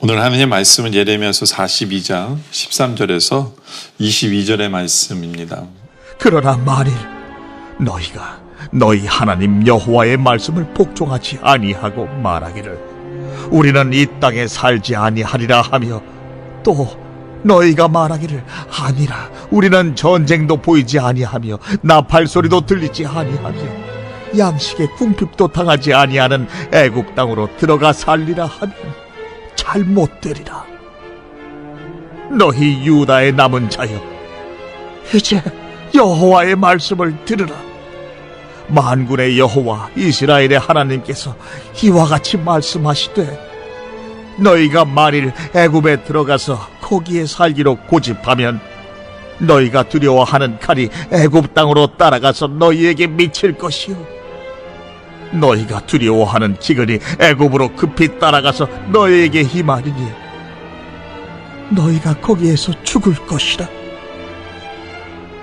오늘 하나님의 말씀은 예레미야서 42장 13절에서 22절의 말씀입니다. 그러나 만일 너희가 너희 하나님 여호와의 말씀을 복종하지 아니하고 말하기를 우리는 이 땅에 살지 아니하리라 하며 또 너희가 말하기를 아니라 우리는 전쟁도 보이지 아니하며 나팔 소리도 들리지 아니하며 양식의 궁핍도 당하지 아니하는 애굽 땅으로 들어가 살리라 하면 잘 못 되리라 너희 유다의 남은 자여 이제 여호와의 말씀을 들으라. 만군의 여호와 이스라엘의 하나님께서 이와 같이 말씀하시되 너희가 만일 애굽에 들어가서 거기에 살기로 고집하면 너희가 두려워하는 칼이 애굽 땅으로 따라가서 너희에게 미칠 것이요 너희가 두려워하는 기근이 애굽으로 급히 따라가서 너희에게 힘하리니 너희가 거기에서 죽을 것이라.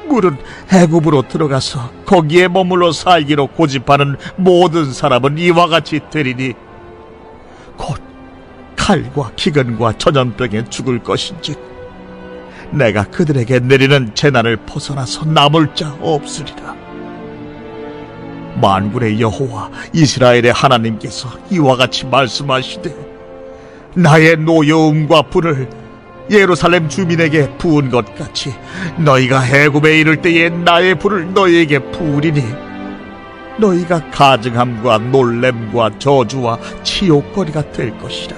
물은 애굽으로 들어가서 거기에 머물러 살기로 고집하는 모든 사람은 이와 같이 되리니 곧 칼과 기근과 전염병에 죽을 것인지 내가 그들에게 내리는 재난을 벗어나서 남을 자 없으리라 만군의 여호와 이스라엘의 하나님께서 이와 같이 말씀하시되 나의 노여움과 불을 예루살렘 주민에게 부은 것 같이 너희가 해굽에 이를 때에 나의 불을 너희에게 부으리니 너희가 가증함과 놀램과 저주와 치욕거리가 될 것이라.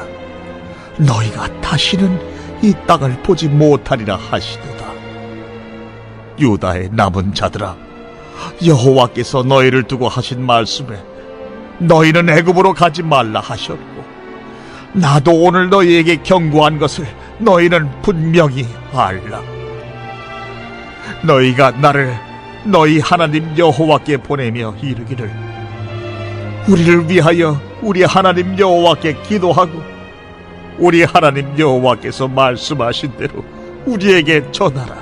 너희가 다시는 이 땅을 보지 못하리라 하시도다. 유다의 남은 자들아 여호와께서 너희를 두고 하신 말씀에 너희는 애굽으로 가지 말라 하셨고 나도 오늘 너희에게 경고한 것을 너희는 분명히 알라. 너희가 나를 너희 하나님 여호와께 보내며 이르기를 우리를 위하여 우리 하나님 여호와께 기도하고 우리 하나님 여호와께서 말씀하신 대로 우리에게 전하라.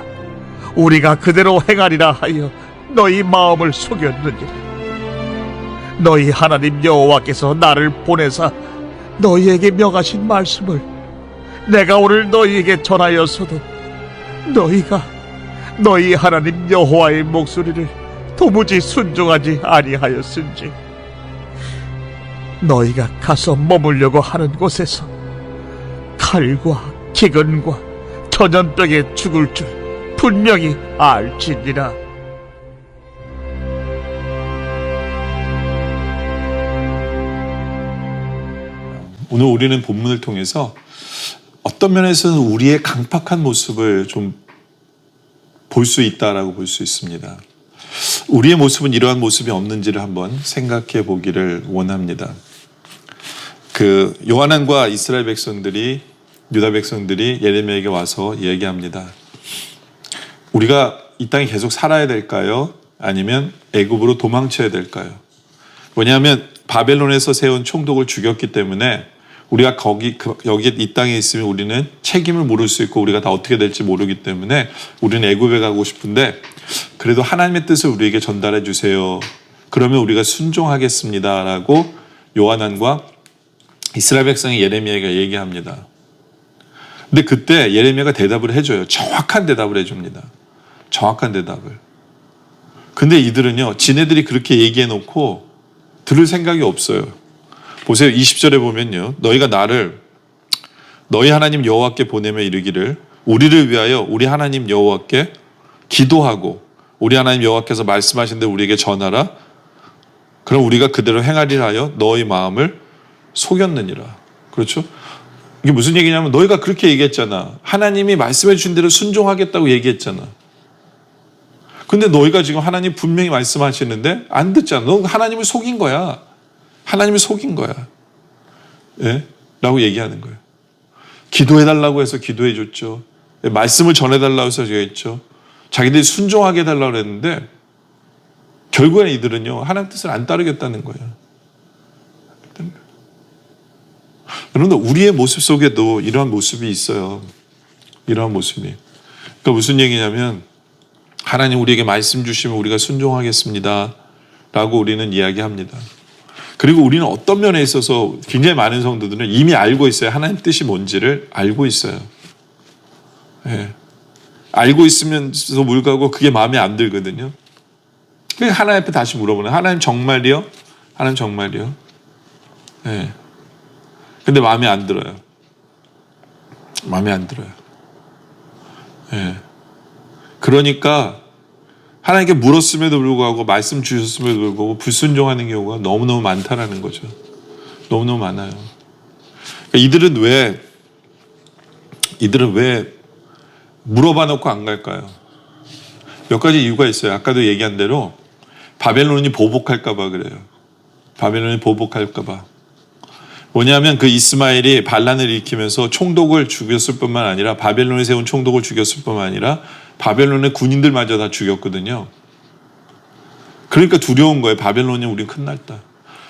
우리가 그대로 행하리라 하여 너희 마음을 속였느니라. 너희 하나님 여호와께서 나를 보내사 너희에게 명하신 말씀을 내가 오늘 너희에게 전하였어도 너희가 너희 하나님 여호와의 목소리를 도무지 순종하지 아니하였은지 너희가 가서 머물려고 하는 곳에서 칼과 기근과 전염병에 죽을 줄 분명히 알지니라. 오늘 우리는 본문을 통해서 어떤 면에서는 우리의 강팍한 모습을 좀 볼 수 있다라고 볼 수 있습니다. 우리의 모습은 이러한 모습이 없는지를 한번 생각해 보기를 원합니다. 그 요한안과 이스라엘 백성들이 유다 백성들이 예레미야에게 와서 얘기합니다. 우리가 이 땅에 계속 살아야 될까요? 아니면 애굽으로 도망쳐야 될까요? 왜냐하면 바벨론에서 세운 총독을 죽였기 때문에 우리가 거기 그- 여기 이 땅에 있으면 우리는 책임을 물을 수 있고 우리가 다 어떻게 될지 모르기 때문에 우리는 애굽에 가고 싶은데 그래도 하나님의 뜻을 우리에게 전달해 주세요. 그러면 우리가 순종하겠습니다라고 요한안과 이스라엘 백성이 예레미야가 얘기합니다. 근데 그때 예레미야가 대답을 해줘요. 정확한 대답을 해줍니다. 정확한 대답을. 근데 이들은요, 지네들이 그렇게 얘기해 놓고 들을 생각이 없어요. 보세요. 20절에 보면요. 너희가 나를 너희 하나님 여호와께 보내며 이르기를 우리를 위하여 우리 하나님 여호와께 기도하고 우리 하나님 여호와께서 말씀하신 대로 우리에게 전하라. 그럼 우리가 그대로 행하리라 하여 너희 마음을 속였느니라. 그렇죠? 이게 무슨 얘기냐면 너희가 그렇게 얘기했잖아. 하나님이 말씀해 주신 대로 순종하겠다고 얘기했잖아. 근데 너희가 지금 하나님 분명히 말씀하시는데 안 듣잖아. 너 하나님을 속인 거야. 하나님을 속인 거야. 예? 라고 얘기하는 거예요. 기도해달라고 해서 기도해줬죠. 예, 말씀을 전해달라고 해서 얘기했죠. 자기들이 순종하게 해달라고 했는데 결국에는 이들은요 하나님 뜻을 안 따르겠다는 거예요. 여러분들 우리의 모습 속에도 이러한 모습이 있어요. 이러한 모습이. 그러니까 무슨 얘기냐면 하나님 우리에게 말씀 주시면 우리가 순종하겠습니다. 라고 우리는 이야기합니다. 그리고 우리는 어떤 면에 있어서 굉장히 많은 성도들은 이미 알고 있어요. 하나님 뜻이 뭔지를 알고 있어요. 예. 알고 있으면서 물가고 그게 마음에 안 들거든요. 그러니까 하나님 앞에 다시 물어보는 하나님 정말이요? 하나님 정말이요? 예. 근데 마음에 안 들어요. 마음에 안 들어요. 예. 그러니까 하나님께 물었음에도 불구하고 말씀 주셨음에도 불구하고 불순종하는 경우가 너무너무 많다라는 거죠. 너무너무 많아요. 그러니까 이들은 왜 이들은 왜 물어봐 놓고 안 갈까요? 몇 가지 이유가 있어요. 아까도 얘기한 대로 바벨론이 보복할까봐 그래요. 바벨론이 보복할까봐. 뭐냐면 그 이스마엘이 반란을 일으키면서 총독을 죽였을 뿐만 아니라 바벨론에 세운 총독을 죽였을 뿐만 아니라 바벨론의 군인들마저 다 죽였거든요. 그러니까 두려운 거예요. 바벨론이 우린 끝났다.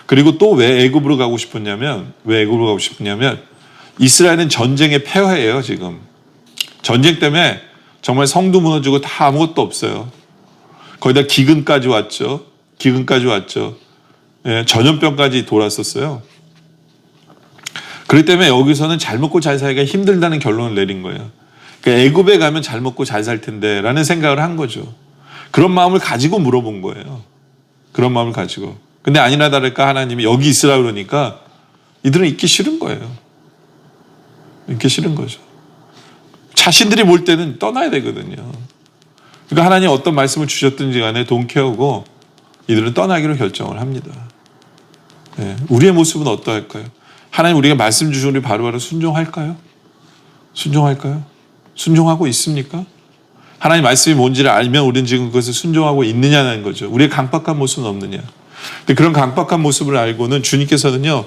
그리고 또 왜 애굽으로 가고 싶었냐면 왜 애굽으로 가고 싶었냐면 이스라엘은 전쟁의 폐허예요 지금. 전쟁 때문에 정말 성도 무너지고 다 아무것도 없어요. 거기다 기근까지 왔죠. 기근까지 왔죠. 예, 전염병까지 돌았었어요. 그렇기 때문에 여기서는 잘 먹고 잘 살기가 힘들다는 결론을 내린 거예요. 그러니까 애굽에 가면 잘 먹고 잘 살 텐데라는 생각을 한 거죠. 그런 마음을 가지고 물어본 거예요. 그런 마음을 가지고. 근데 아니나 다를까 하나님이 여기 있으라 그러니까 이들은 있기 싫은 거예요. 있기 싫은 거죠. 자신들이 볼 때는 떠나야 되거든요. 그러니까 하나님 어떤 말씀을 주셨든지 간에 동케하고 이들은 떠나기로 결정을 합니다. 예, 우리의 모습은 어떠할까요? 하나님 우리가 말씀 주신 우리 바로바로 순종할까요? 순종할까요? 순종하고 있습니까? 하나님 말씀이 뭔지를 알면 우리는 지금 그것을 순종하고 있느냐는 거죠. 우리의 강박한 모습은 없느냐. 근데 그런 강박한 모습을 알고는 주님께서는요,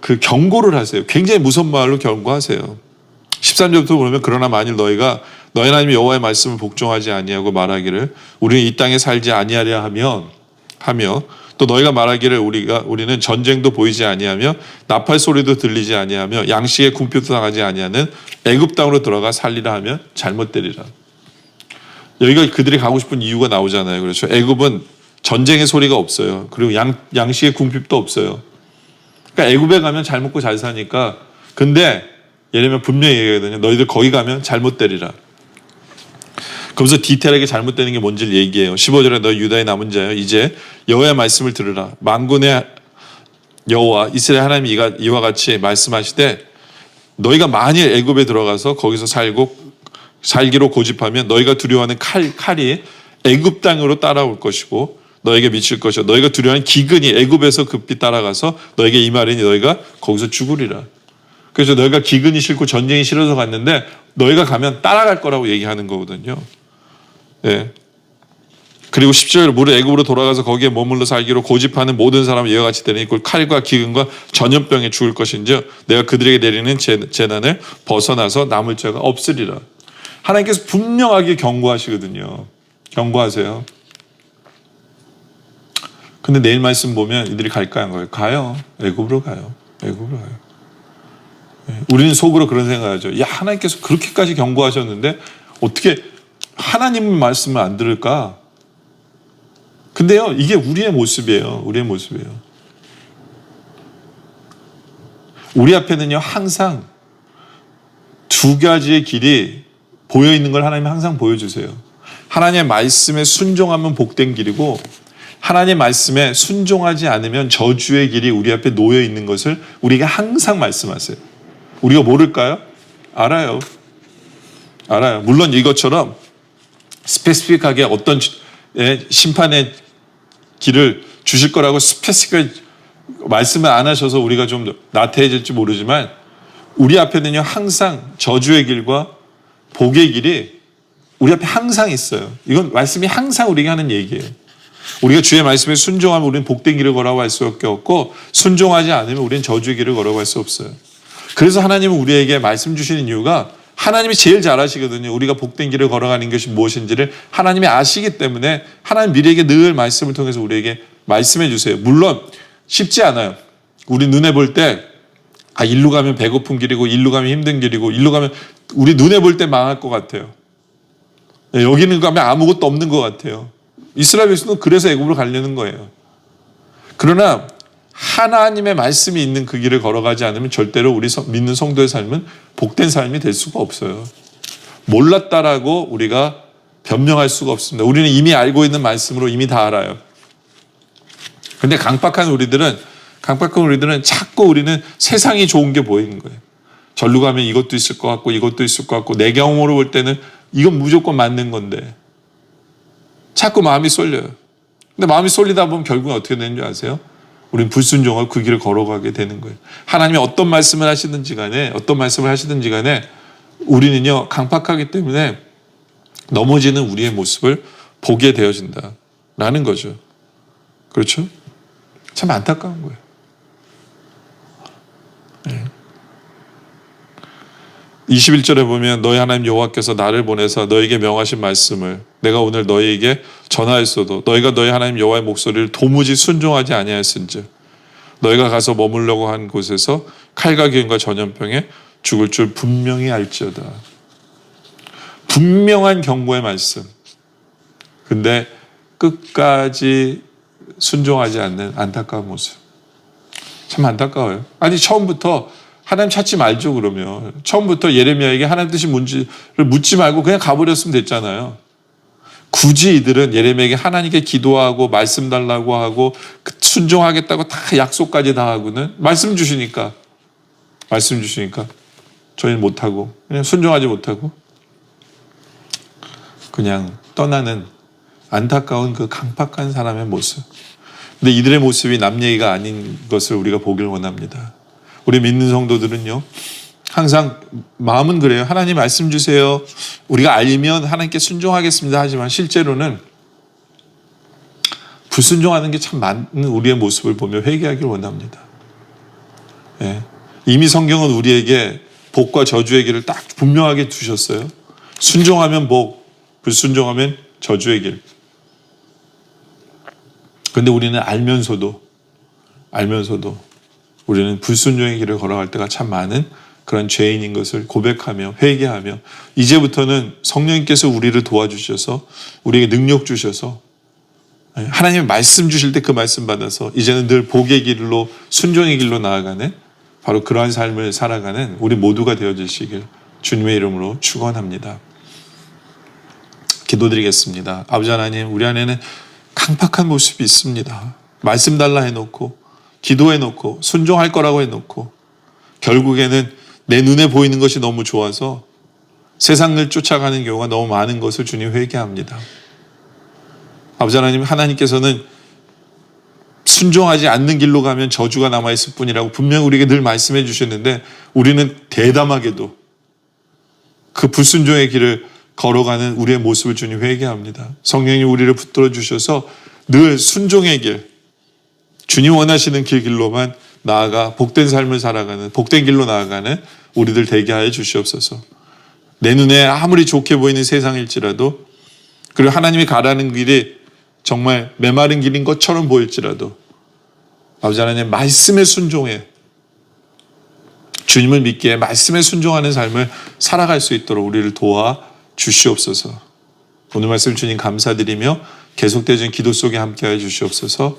그 경고를 하세요. 굉장히 무서운 말로 경고하세요. 13절부터 보면 그러나 만일 너희가 너희 하나님 여호와의 말씀을 복종하지 아니하고 말하기를 우리는 이 땅에 살지 아니하려 하면 하며 또 너희가 말하기를 우리가 우리는 전쟁도 보이지 아니하며 나팔 소리도 들리지 아니하며 양식의 궁핍도 당하지 아니하는 애굽 땅으로 들어가 살리라 하면 잘못되리라. 여기가 그들이 가고 싶은 이유가 나오잖아요. 그렇죠. 애굽은 전쟁의 소리가 없어요. 그리고 양 양식의 궁핍도 없어요. 그러니까 애굽에 가면 잘 먹고 잘 사니까 근데 예를 들면 분명히 얘기하거든요. 너희들 거기 가면 잘못 되리라. 그러면서 디테일하게 잘못되는 게 뭔지를 얘기해요. 15절에 너 유다의 남은 자여 이제 여호와의 말씀을 들으라. 만군의 여호와 이스라엘 하나님이 이가 이와 같이 말씀하시되 너희가 만일 애굽에 들어가서 거기서 살고 살기로 고집하면 너희가 두려워하는 칼 칼이 애굽 땅으로 따라올 것이고 너에게 미칠 것이요 너희가 두려워하는 기근이 애굽에서 급히 따라가서 너에게 임하리니 너희가 거기서 죽으리라. 그래서 너희가 기근이 싫고 전쟁이 싫어서 갔는데 너희가 가면 따라갈 거라고 얘기하는 거거든요. 예. 그리고 10절 무릇 애굽으로 돌아가서 거기에 머물러 살기로 고집하는 모든 사람은 이와 같이 되니 그 칼과 기근과 전염병에 죽을 것인지 내가 그들에게 내리는 재- 재난을 벗어나서 남을 자가 없으리라. 하나님께서 분명하게 경고하시거든요. 경고하세요. 근데 내일 말씀 보면 이들이 갈까요? 안 가요? 가요. 애굽으로 가요. 애굽으로 가요. 예, 우리는 속으로 그런 생각하죠. 야 하나님께서 그렇게까지 경고하셨는데 어떻게 하나님 말씀을 안 들을까? 근데요 이게 우리의 모습이에요. 우리의 모습이에요. 우리 앞에는요 항상 두 가지의 길이 보여 있는 걸 하나님 항상 보여주세요. 하나님의 말씀에 순종하면 복된 길이고 하나님의 말씀에 순종하지 않으면 저주의 길이 우리 앞에 놓여 있는 것을 우리가 항상 말씀하세요. 우리가 모를까요? 알아요. 알아요. 물론 이것처럼 스페시픽하게 어떤 심판의 길을 주실 거라고 스페시픽하게 말씀을 안 하셔서 우리가 좀 나태해질지 모르지만 우리 앞에는요 항상 저주의 길과 복의 길이 우리 앞에 항상 있어요. 이건 말씀이 항상 우리가 하는 얘기예요. 우리가 주의 말씀에 순종하면 우리는 복된 길을 걸어갈 수밖에 없고 순종하지 않으면 우리는 저주의 길을 걸어갈 수 없어요. 그래서 하나님은 우리에게 말씀 주시는 이유가 하나님이 제일 잘 아시거든요. 우리가 복된 길을 걸어가는 것이 무엇인지를 하나님이 아시기 때문에 하나님 미래에게 늘 말씀을 통해서 우리에게 말씀해 주세요. 물론 쉽지 않아요. 우리 눈에 볼 때 아, 일로 가면 배고픈 길이고 일로 가면 힘든 길이고 일로 가면 우리 눈에 볼 때 망할 것 같아요. 네, 여기는 가면 아무것도 없는 것 같아요. 이스라엘 백성은 그래서 애굽으로 가려는 거예요. 그러나 하나님의 말씀이 있는 그 길을 걸어가지 않으면 절대로 우리 성- 믿는 성도의 삶은 복된 삶이 될 수가 없어요. 몰랐다라고 우리가 변명할 수가 없습니다. 우리는 이미 알고 있는 말씀으로 이미 다 알아요. 근데 강박한 우리들은 강박한 우리들은 자꾸 우리는 세상이 좋은 게 보이는 거예요. 절로 가면 이것도 있을 것 같고 이것도 있을 것 같고 내 경험으로 볼 때는 이건 무조건 맞는 건데 자꾸 마음이 쏠려요. 근데 마음이 쏠리다 보면 결국은 어떻게 되는 줄 아세요? 우리는 불순종하고 그 길을 걸어가게 되는 거예요. 하나님이 어떤 말씀을 하시든지 간에 어떤 말씀을 하시든지 간에 우리는요 강팍하기 때문에 넘어지는 우리의 모습을 보게 되어진다라는 거죠. 그렇죠? 참 안타까운 거예요. 네. 21절에 보면 너희 하나님 여호와께서 나를 보내서 너에게 명하신 말씀을 내가 오늘 너희에게 전하였어도 너희가 너희 하나님 여호와의 목소리를 도무지 순종하지 아니하였은즉 너희가 가서 머물려고 한 곳에서 칼과 기운과 전염병에 죽을 줄 분명히 알지어다. 분명한 경고의 말씀. 근데 끝까지 순종하지 않는 안타까운 모습. 참 안타까워요. 아니 처음부터 하나님 찾지 말죠 그러면 처음부터 예레미야에게 하나님 뜻이 뭔지를 묻지 말고 그냥 가버렸으면 됐잖아요. 굳이 이들은 예레미야에게 하나님께 기도하고 말씀 달라고 하고 그 순종하겠다고 다 약속까지 다 하고는 말씀 주시니까 말씀 주시니까 저희는 못하고 그냥 순종하지 못하고 그냥 떠나는 안타까운 그 강팍한 사람의 모습. 근데 이들의 모습이 남 얘기가 아닌 것을 우리가 보길 원합니다. 우리 믿는 성도들은요, 항상 마음은 그래요. 하나님 말씀 주세요. 우리가 알면 하나님께 순종하겠습니다. 하지만 실제로는 불순종하는 게 참 많은 우리의 모습을 보며 회개하길 원합니다. 예. 이미 성경은 우리에게 복과 저주의 길을 딱 분명하게 두셨어요. 순종하면 복, 불순종하면 저주의 길. 근데 우리는 알면서도 알면서도 우리는 불순종의 길을 걸어갈 때가 참 많은 그런 죄인인 것을 고백하며 회개하며 이제부터는 성령님께서 우리를 도와주셔서 우리에게 능력 주셔서 하나님의 말씀 주실 때 그 말씀 받아서 이제는 늘 복의 길로 순종의 길로 나아가는 바로 그러한 삶을 살아가는 우리 모두가 되어주시길 주님의 이름으로 축원합니다. 기도드리겠습니다. 아버지 하나님, 우리 안에는 강팍한 모습이 있습니다. 말씀 달라 해놓고, 기도해 놓고, 순종할 거라고 해 놓고, 결국에는 내 눈에 보이는 것이 너무 좋아서 세상을 쫓아가는 경우가 너무 많은 것을 주님 회개합니다. 아버지 하나님, 하나님께서는 순종하지 않는 길로 가면 저주가 남아 있을 뿐이라고 분명히 우리에게 늘 말씀해 주셨는데 우리는 대담하게도 그 불순종의 길을 걸어가는 우리의 모습을 주님 회개합니다. 성령님 우리를 붙들어 주셔서 늘 순종의 길, 주님 원하시는 길 길로만 나아가 복된 삶을 살아가는 복된 길로 나아가는 우리들 되게 하여 주시옵소서. 내 눈에 아무리 좋게 보이는 세상일지라도 그리고 하나님이 가라는 길이 정말 메마른 길인 것처럼 보일지라도 아버지 하나님 말씀에 순종해 주님을 믿기에 말씀에 순종하는 삶을 살아갈 수 있도록 우리를 도와 주시옵소서. 오늘 말씀 주님 감사드리며 계속되어진 기도 속에 함께하여 주시옵소서.